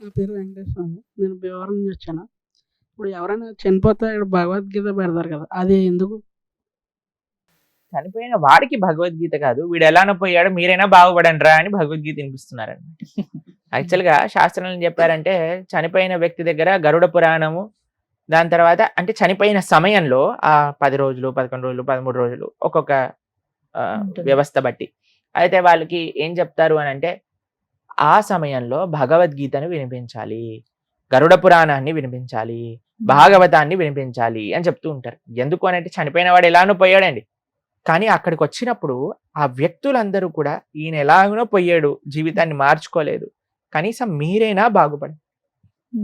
నా పేరు వెంకటేశ్వరరావు. నేను భీమవరం నుంచి వచ్చాను. ఇప్పుడు ఎవరైనా చనిపోతే ఇక్కడ భగవద్గీత పెడతారు కదా! అది ఎందుకు? చనిపోయిన వాడికి భగవద్గీత కాదు. వీడు ఎలానో పోయాడో మీరైనా బాగుపడండిరా అని భగవద్గీత వినిపిస్తున్నారన్నమాట. యాక్చువల్‌గా శాస్త్రంలో ఏం చెప్పారంటే చనిపోయిన వ్యక్తి దగ్గర గరుడ పురాణము, దాని తర్వాత అంటే చనిపోయిన సమయంలో ఆ 10 రోజులు, 11 రోజులు, 13 రోజులు ఒక్కొక్క. వ్యవస్థ బట్టి. అయితే వాళ్ళకి ఏం చెప్తారు అనంటే ఆ సమయంలో భగవద్గీతను వినిపించాలి. గరుడ పురాణాన్ని వినిపించాలి. భాగవతాన్ని వినిపించాలి అని చెప్తూ ఉంటారు. ఎందుకు అనంటే చనిపోయిన వాడు ఎలానో పోయాడండి. కానీ అక్కడికొచ్చినప్పుడు ఆ వ్యక్తులందరూ కూడా ఈయన ఎలాగనో పోయాడు. జీవితాన్ని మార్చుకోలేదు. కనీసం మీరైనా బాగుపడండి.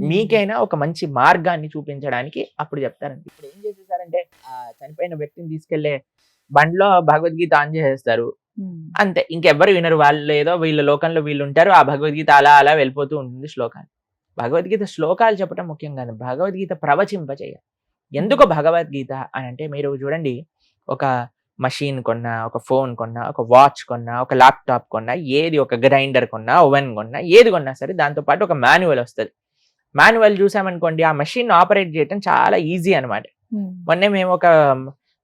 మీకైనా ఒక మంచి మార్గాన్ని చూపించడానికి అప్పుడు చెప్తారండి. ఇప్పుడు ఏం చేసేసారంటే ఆ చనిపోయిన వ్యక్తిని తీసుకెళ్ళే బండిలో భగవద్గీత ఆన్ చేసేస్తారు. అంతే ఇంకెవ్వరు వినరు. వాళ్ళు ఏదో వీళ్ళ లోకంలో వీళ్ళు ఉంటారు. ఆ భగవద్గీత అలా అలా వెళ్ళిపోతూ ఉంటుంది శ్లోకాలు. భగవద్గీత శ్లోకాలు చెప్పడం ముఖ్యం కాదు. భగవద్గీత ప్రవచింపజేయాలి. ఎందుకు భగవద్గీత అని అంటే మీరు చూడండి ఒక మషీన్ కొన్నా, ఒక ఫోన్ కొన్నా, ఒక వాచ్ కొన్నా, ఒక ల్యాప్‌టాప్ కొన్నా, ఏది ఒక గ్రైండర్ కొన్నా, ఓవెన్ కొన్నా, ఏది కొన్నా సరే దాంతో పాటు ఒక మాన్యువల్ వస్తది. మాన్యువల్ చూసామనుకోండి ఆ మెషిన్ ఆపరేట్ చేయడం చాలా ఈజీ అన్నమాట. మొన్నే మేము ఒక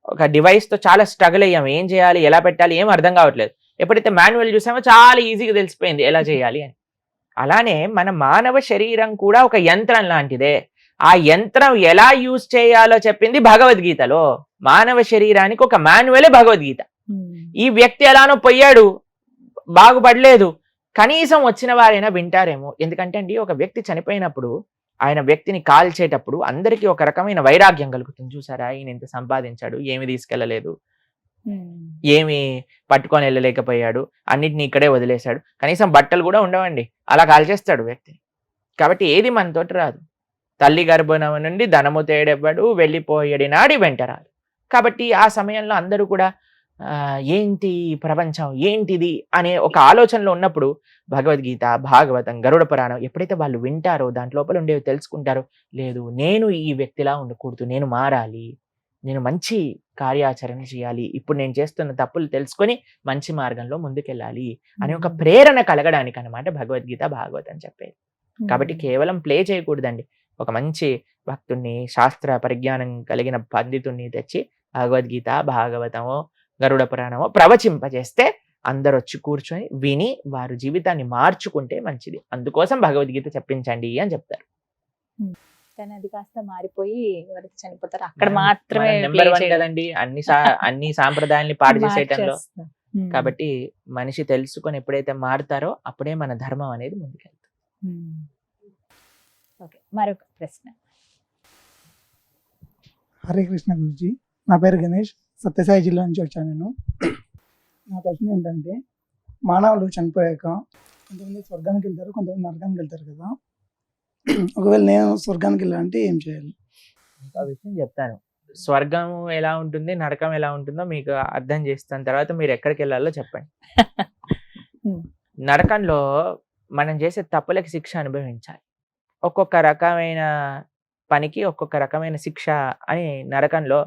ఒక డివైస్‌తో చాలా స్ట్రగుల్ అయ్యాము. ఏం చేయాలి? ఎలా పెట్టాలి? ఏం అర్థం కావట్లేదు. ఎప్పుడైతే మాన్యువల్ చూసామో చాలా ఈజీగా తెలిసిపోయింది ఎలా చేయాలి అని. అలానే మన మానవ శరీరం కూడా ఒక యంత్రం లాంటిదే. ఆ యంత్రం ఎలా యూజ్ చేయాలో చెప్పింది భగవద్గీతలో. మానవ శరీరానికి ఒక మాన్యువలే భగవద్గీత. ఈ వ్యక్తి ఎలానో పోయాడు. బాగుపడలేదు. కనీసం వచ్చిన వారైనా వింటారేమో. ఎందుకంటే అండి ఒక వ్యక్తి చనిపోయినప్పుడు ఆయన వ్యక్తిని కాల్చేటప్పుడు అందరికీ ఒక రకమైన వైరాగ్యం కలుగుతుంది. చూసారా ఈయన ఇంత సంపాదించాడు. ఏమి తీసుకెళ్ళలేదు. ఏమి పట్టుకొని వెళ్ళలేకపోయాడు. అన్నిటిని ఇక్కడే వదిలేశాడు. కనీసం బట్టలు కూడా ఉండవండి. అలా కాల్చేస్తాడు వ్యక్తిని. కాబట్టి ఏది మనతోటి రాదు. తల్లి గర్భం నుండి ధనము తేడెవ్వడు వెళ్ళిపోయేడి నాడి వెంట రాదు. కాబట్టి ఆ సమయంలో అందరూ కూడా ఏంటి ప్రపంచం? ఏంటిది? అనే ఒక ఆలోచనలో ఉన్నప్పుడు భగవద్గీత, భాగవతం, గరుడ పురాణం ఎప్పుడైతే వాళ్ళు వింటారో దాంట్ లోపల ఉండేవి తెలుసుకుంటారో లేదు నేను ఈ వ్యక్తిలా ఉండకూడదు. నేను మారాలి. నేను మంచి కార్యాచరణ చేయాలి. ఇప్పుడు నేను చేస్తున్న తప్పులు తెలుసుకొని మంచి మార్గంలో ముందుకెళ్ళాలి. అనే ఒక ప్రేరణ కలగడానికి అన్నమాట భగవద్గీత, భాగవతం చెప్పేది. కాబట్టి కేవలం ప్లే చేయకూడదండి. ఒక మంచి భక్తుడిని, శాస్త్ర పరిజ్ఞానం కలిగిన పండితుడిని తెచ్చి భగవద్గీత, భాగవతమో, గరుడ పురాణమో ప్రవచింపజేస్తే అందరొచ్చి కూర్చొని విని వారి జీవితాన్ని మార్చుకుంటే మంచిది. అందుకోసం భగవద్గీత చెప్పించండి అని చెప్తారు. కానీ అది కాస్త మారిపోయి ఎవరైతే చనిపోతారో అక్కడ మాత్రమే. కదండి అన్ని అన్ని సాంప్రదాయాల్ని పాడు. ఉమ్. కాబట్టి మనిషి తెలుసుకొని ఎప్పుడైతే మారుతారో అప్పుడే మన ధర్మం అనేది ముందుకెళ్తుంది. ఓకే మరొక ప్రశ్న హరే కృష్ణ గురుజీ నా పేరు గణేష్ సత్యసాయి జిల్లా నుంచి వచ్చాను నేను నా ప్రశ్న ఏంటంటే మానవులు చనిపోయాక కొంతమంది స్వర్గానికి వెళ్తారు కొంతమంది నరకానికి వెళ్తారు కదా ఒకవేళ నేను స్వర్గానికి వెళ్ళాలంటే ఏం చేయాలి ఒక విషయం చెప్తాను. స్వర్గం ఎలా ఉంటుంది? నరకం ఎలా ఉంటుందో మీకు అర్థం చేస్తాను. తర్వాత మీరు ఎక్కడికి వెళ్ళాలో చెప్పండి. నరకంలో మనం చేసే తప్పులకి శిక్ష అనుభవించాలి. ఒక్కొక్క రకమైన పనికి ఒక్కొక్క రకమైన శిక్ష అని నరకంలో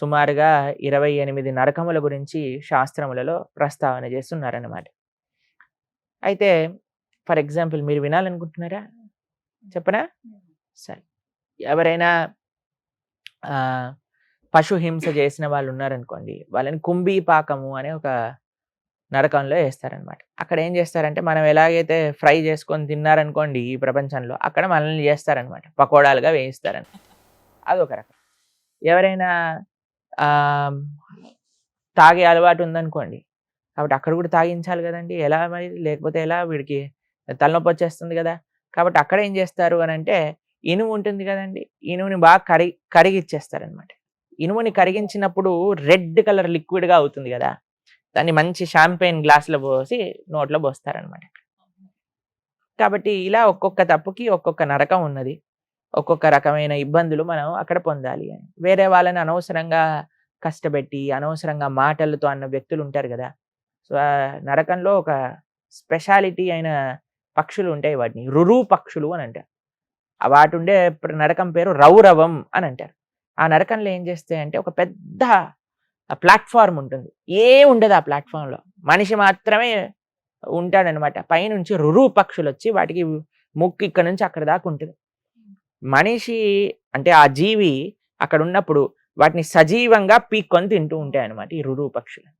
సుమారుగా 28 నరకముల గురించి శాస్త్రములలో ప్రస్తావన చేస్తున్నారన్నమాట. అయితే ఫర్ ఎగ్జాంపుల్ మీరు వినాలనుకుంటున్నారా? చెప్పనా? సరే. ఎవరైనా పశుహింస పశు హింస చేసిన వాళ్ళు ఉన్నారనుకోండి. వాళ్ళని కుంభీపాకము అనే ఒక నరకంలో వేస్తారనమాట అక్కడ ఏం చేస్తారంటే మనం ఎలాగైతే ఫ్రై చేసుకొని తిన్నారనుకోండి ఈ ప్రపంచంలో అక్కడ మనల్ని చేస్తారనమాట. పకోడాలుగా వేయిస్తారనమాట. అదొక రకం. ఎవరైనా తాగే అలవాటు ఉందనుకోండి. కాబట్టి అక్కడ కూడా తాగించాలి కదండి ఎలా మరి? లేకపోతే ఎలా? వీడికి తలనొప్పి వచ్చేస్తుంది కదా! కాబట్టి అక్కడ ఏం చేస్తారు అని అంటే ఇనుము ఉంటుంది కదండి ఇనుముని బాగా కరి కరిగిచ్చేస్తారనమాట. ఇనుముని కరిగించినప్పుడు రెడ్ కలర్ లిక్విడ్‌గా అవుతుంది కదా! దాన్ని మంచి షాంపెయిన్ గ్లాస్‌లో పోసి నోట్లో పోస్తారనమాట. కాబట్టి ఇలా ఒక్కొక్క తప్పుకి ఒక్కొక్క నరకం ఉన్నది. ఒక్కొక్క రకమైన ఇబ్బందులు మనం అక్కడ పొందాలి అని. వేరే వాళ్ళని అనవసరంగా కష్టపెట్టి, అనవసరంగా మాటలతో అన్న వ్యక్తులు ఉంటారు కదా! సో, నరకంలో ఒక స్పెషాలిటీ అయిన పక్షులు ఉంటాయి వాటిని. రురు పక్షులు అని అంటారు. వాటి ఉండే నరకం పేరు రౌరవం అని అంటారు. ఆ నరకంలో ఏం చేస్తాయంటే ఒక పెద్ద ప్లాట్ఫామ్ ఉంటుంది. ఏముండదు ఆ ప్లాట్ఫామ్లో మనిషి మాత్రమే ఉంటాడనమాట. పైనుంచి రురు పక్షులొచ్చి వాటికి ముక్కు ఇక్కడ నుంచి అక్కడ దాకా ఉంటుంది మనిషి అంటే ఆ జీవి అక్కడ ఉన్నప్పుడు వాటిని సజీవంగా పీక్కొని తింటూ ఉంటాయి అనమాట ఈ రురు పక్షులు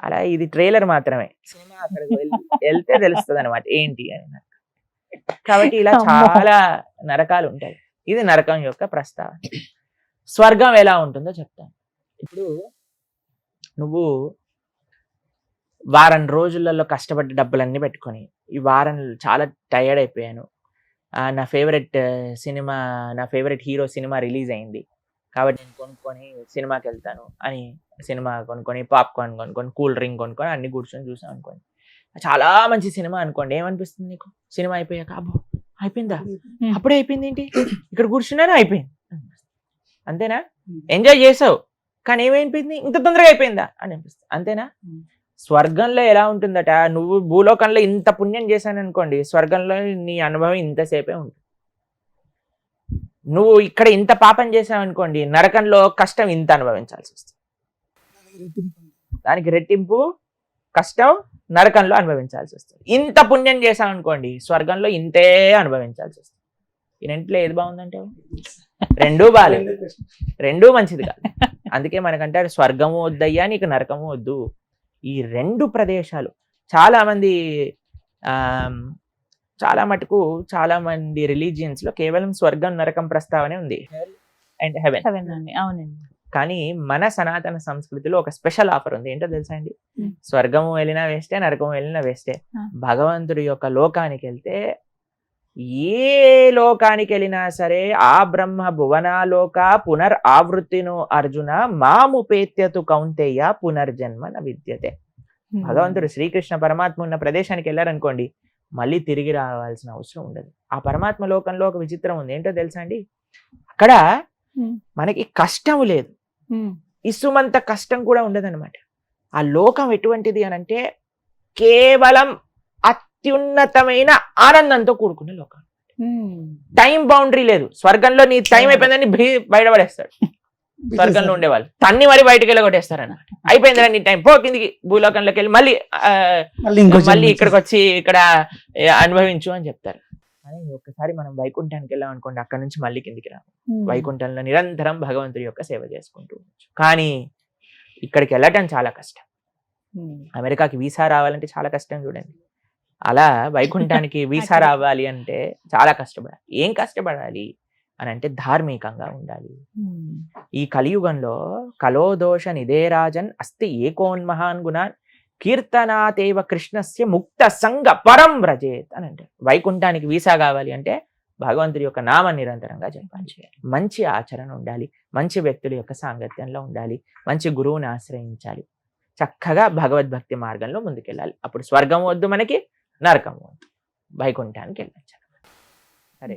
అలా ఇది ట్రైలర్ మాత్రమే. సినిమా అక్కడికి వెళ్- వెళ్తే తెలుస్తుంది అనమాట ఏంటి అని. కాబట్టి ఇలా. చాలా నరకాలు ఉంటాయి. ఇది నరకం యొక్క ప్రస్తావన. స్వర్గం ఎలా ఉంటుందో చెప్తాను. ఇప్పుడు నువ్వు వారం రోజులలో కష్టపడ్డ డబ్బులన్నీ పెట్టుకొని ఈ వారం చాలా టయర్డ్ అయిపోయాను. నా ఫేవరెట్ సినిమా నా ఫేవరెట్ హీరో సినిమా రిలీజ్ అయింది. కాబట్టి నేను కొనుక్కొని సినిమాకి వెళ్తాను అని సినిమా కొనుక్కొని పాప్కార్న్ కొనుక్కొని కూల్ డ్రింక్ కొనుక్కొని అన్ని కూర్చొని చూసాం అనుకోండి. చాలా మంచి సినిమా అనుకోండి. ఏమనిపిస్తుంది నీకు? సినిమా అయిపోయాక అబ్బో అయిపోయిందా? అప్పుడే అయిపోయింది ఏంటి? ఇక్కడ కూర్చున్నాను అయిపోయింది. అంతేనా? ఎంజాయ్ చేసావు. కానీ ఏమైపోయింది? ఇంత తొందరగా అయిపోయిందా? అని అనిపిస్తుంది. అంతేనా. స్వర్గంలో ఎలా ఉంటుందట? నువ్వు భూలోకంలో ఇంత పుణ్యం చేశాను అనుకోండి స్వర్గంలో నీ అనుభవం ఇంతసేపే ఉంటుంది. నువ్వు ఇక్కడ ఇంత పాపం చేసావు అనుకోండి నరకంలో కష్టం ఇంత అనుభవించాల్సి వస్తుంది. దానికి రెట్టింపు కష్టం నరకంలో అనుభవించాల్సి వస్తుంది. ఇంత పుణ్యం చేసాం అనుకోండి స్వర్గంలో ఇంతే అనుభవించాల్సి వస్తుంది. ఈ రెంట్లో ఏది బాగుందంటే? రెండూ బాగాలేదు రెండూ మంచిది కాదు. అందుకే మనకంటారు స్వర్గము వద్దయ్యా నీకు నరకము వద్దు. ఈ రెండు ప్రదేశాలు. చాలా మంది ఆమ్, చాలా మటుకు చాలా మంది రిలీజియన్స్లో కేవలం స్వర్గం నరకం ప్రస్తావనే ఉంది. And heaven. అవునండి. కానీ మన సనాతన సంస్కృతిలో ఒక స్పెషల్ ఆఫర్ ఉంది. ఏంటో తెలుసా అండి. స్వర్గము వెళ్ళినా వేస్తే నరకము వెళ్ళినా వేస్తే. భగవంతుడి యొక్క లోకానికి వెళ్తే ఏ లోకానికి వెళ్ళినా సరే ఆ బ్రహ్మ భువనాలోక పునర్ ఆవృత్తిను అర్జున మాముపేత్యతు కౌంతేయ పునర్జన్మ న విద్యతే. భగవంతుడు శ్రీకృష్ణ పరమాత్మ ఉన్న ప్రదేశానికి వెళ్ళారనుకోండి మళ్ళీ తిరిగి రావాల్సిన అవసరం ఉండదు. ఆ పరమాత్మ లోకంలో ఒక విచిత్రం ఉంది. ఏంటో తెలుసా అండి? అక్కడ. మనకి కష్టం లేదు. ఇసుమంత కష్టం కూడా ఉండదన్నమాట. ఆ లోకం ఎటువంటిది అని అంటే కేవలం అత్యున్నతమైన ఆనందంతో కూడుకున్న లోకం. టైం బౌండరీ లేదు. స్వర్గంలో నీ టైం అయిపోయిందని భీ- బయటపడేస్తాడు. స్వర్గంలో ఉండేవాళ్ళు. తన్ని మరి బయటకు వెళ్ళి కొట్టేస్తారన్నమాట అయిపోయిందిరా నీ టైం పో కిందికి భూలోకంలోకి వెళ్ళి మళ్ళీ మళ్ళీ ఇక్కడికి వచ్చి ఇక్కడ అనుభవించు అని చెప్తారు. కానీ ఒక్కసారి మనం వైకుంఠానికి వెళ్ళాం అనుకోండి అక్కడ నుంచి మళ్ళీ కిందికి రా ఉమ్. వైకుంఠంలో నిరంతరం భగవంతుడి యొక్క సేవ చేసుకుంటూ ఉండొచ్చు. కానీ ఇక్కడికి వెళ్ళటం చాలా కష్టం. అమెరికాకి వీసా రావాలంటే చాలా కష్టం చూడండి. అలా వైకుంఠానికి వీసా రావాలి అంటే చాలా కష్టపడాలి. ఏం కష్టపడాలి? అని అంటే ధార్మికంగా ఉండాలి. ఈ కలియుగంలో కలోదోష నిదేరాజన్ అస్తి ఏకోన్మహాన్ గుణాన్ కీర్తనాతేవ కృష్ణస్య ముక్త సంగ పరం వ్రజేత్ అని అంటే వైకుంఠానికి వీసా కావాలి అంటే భగవంతుడి యొక్క నామ నిరంతరంగా చెప్పాలి మంచి ఆచరణ ఉండాలి. మంచి వ్యక్తుల యొక్క సాంగత్యంలో ఉండాలి. మంచి గురువుని ఆశ్రయించాలి. చక్కగా భగవద్భక్తి మార్గంలో ముందుకెళ్ళాలి. అప్పుడు స్వర్గం వద్దు మనకి నరకం వద్దు వైకుంఠానికి వెళ్ళచ్చు సరే